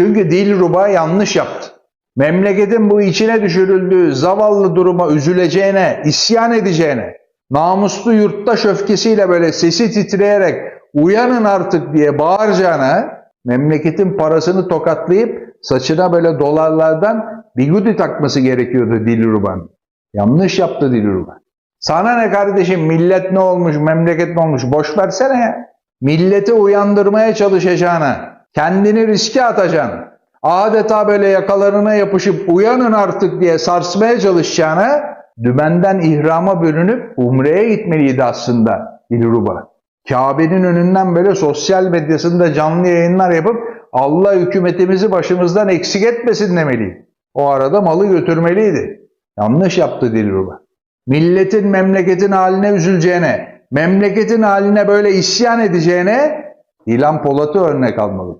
Çünkü Dilruba yanlış yaptı. Memleketin bu içine düşürüldüğü zavallı duruma üzüleceğine, isyan edeceğine, namuslu yurttaş öfkesiyle böyle sesi titreyerek uyanın artık diye bağıracağına, memleketin parasını tokatlayıp saçına böyle dolarlardan bigudi takması gerekiyordu Dilruba'nın. Yanlış yaptı Dilruba. Sana ne kardeşim millet ne olmuş, memleket ne olmuş boş versene ya. Milleti uyandırmaya çalışacağına, kendini riske atacağına, adeta böyle yakalarına yapışıp uyanın artık diye sarsmaya çalışacağına dümenden ihrama bürünüp umreye gitmeliydi aslında Dilruba. Kabe'nin önünden böyle sosyal medyasında canlı yayınlar yapıp Allah hükümetimizi başımızdan eksik etmesin demeliydi. O arada malı götürmeliydi. Yanlış yaptı Dilruba. Milletin memleketin haline üzüleceğine, memleketin haline böyle isyan edeceğine İlhan Polat'ı örnek almalı.